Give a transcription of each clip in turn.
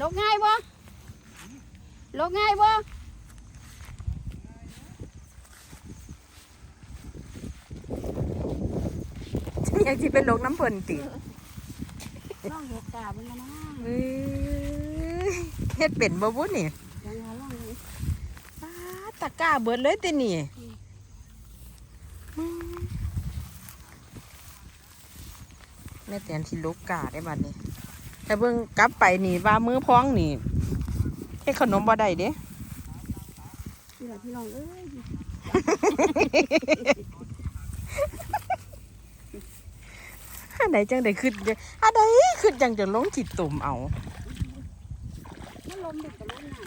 ลกง่ายบ่ลกง่ายบ่อยากสิเป็นโรคน้ำเพิ่นติลองเห็ดกามันนะนะเอ้ยเฮ็ดเป็นบ่บุนี่ยังไงลองดูปาดตะกร้าเบิดเลยตินี่อืมแม่แตนสิลกกาได้บัดนี้ แต่เบิ่งกลับไปนี่ว่ามือพ้องนี่เฮ็ดขนมบ่ได้เด้พี่น้องพี่น้องเอ้ยอันใดจังได้ขึ้นจังอันใดขึ้นจังจะลงจิตตุ่มเอามันลมเด็กกับลมหนา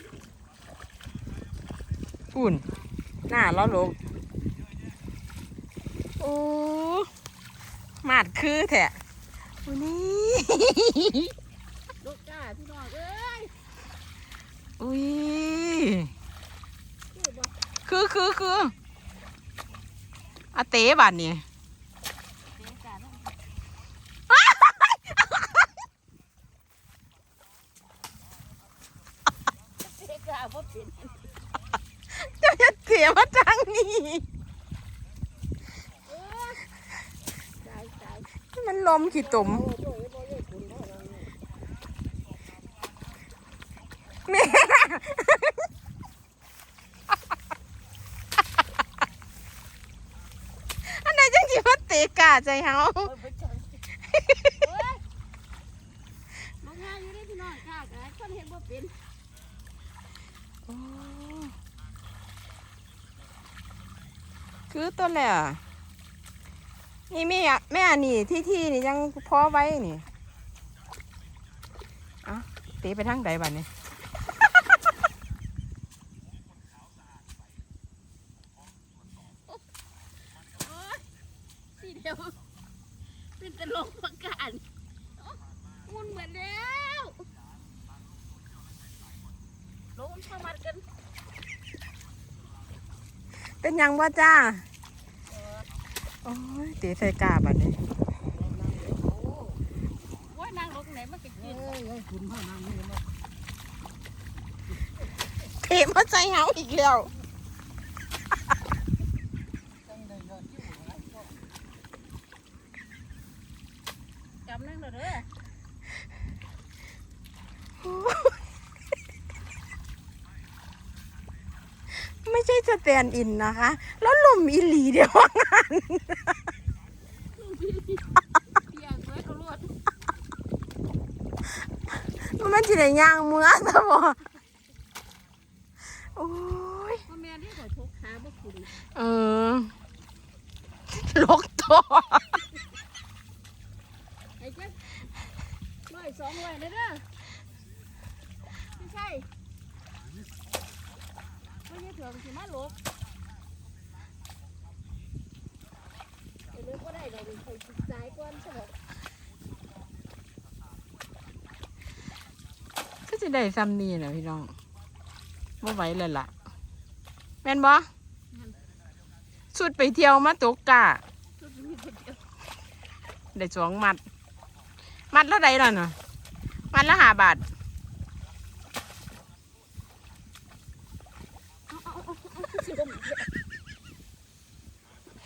อุ่นหน้าล้อลงโอ้มาดคือแท้โอ้นี่ ลกกาพี่น้องเอ้ยอุ้ยคือบ่คือคือคืออาเต๋บัดนี่เด็กกาต้องเด็กกาบ่เป็นเจะจะเสียมาจังนี่เอ้ยตายตายมันลมขี้ตุ่ม โอ้โหบ่เลยคุณเท่านั้น แม่อันไหนจังสิมาเตะกา ใจเฮาโอ้ยบ่จังเอ้ยลกง่ายอยู่เด้พี่น้องกากะคนเฮ็ดบ่เป็นคือตัวแหละนี่แม่อะแม่อันนี่ที่ที่นี่ยังพอไว้นี่เอะตีไปทางใดบัดนี้โอ๊ยสีเดียว เป็นตลกประกาศมุนเหมือนแล้วลงเข้ามากันเป็นหยังว่าจ้าโอ้ยตีใส่กาบัดนี้โอ้ว่านางลงไหนมันก็กินเทมาใส่เฮาอีกแล้วำนั่งเด้อไม่ใช่สแตนด์อินนะคะ แล้วลมอีหลีเดียวว่างานเปียกเลยก็รวดมันจะได้ย่างมือซะบ่โอ้ยพ่อแม่ที่ก็ชกขาบ่คุณเออลกตัวไอ้เจ๊ร้อยสองร้อยเลยเด้อไม่ใช่ไม่ใช่เถื่อนสิมาหลบไอ้เลือกก็ได้เราเป็นคนสายก่อนใช่ไหมก็จะได้ซ้ำนี่นะพี่น้องไม่ไหวเลยล่ะ แม่นบ่สุดไปเที่ยวมาตกกะชุดนี้คนเดียวได้สองมัด มัดละใดล่ะเนาะมัดละห้าบาท เอ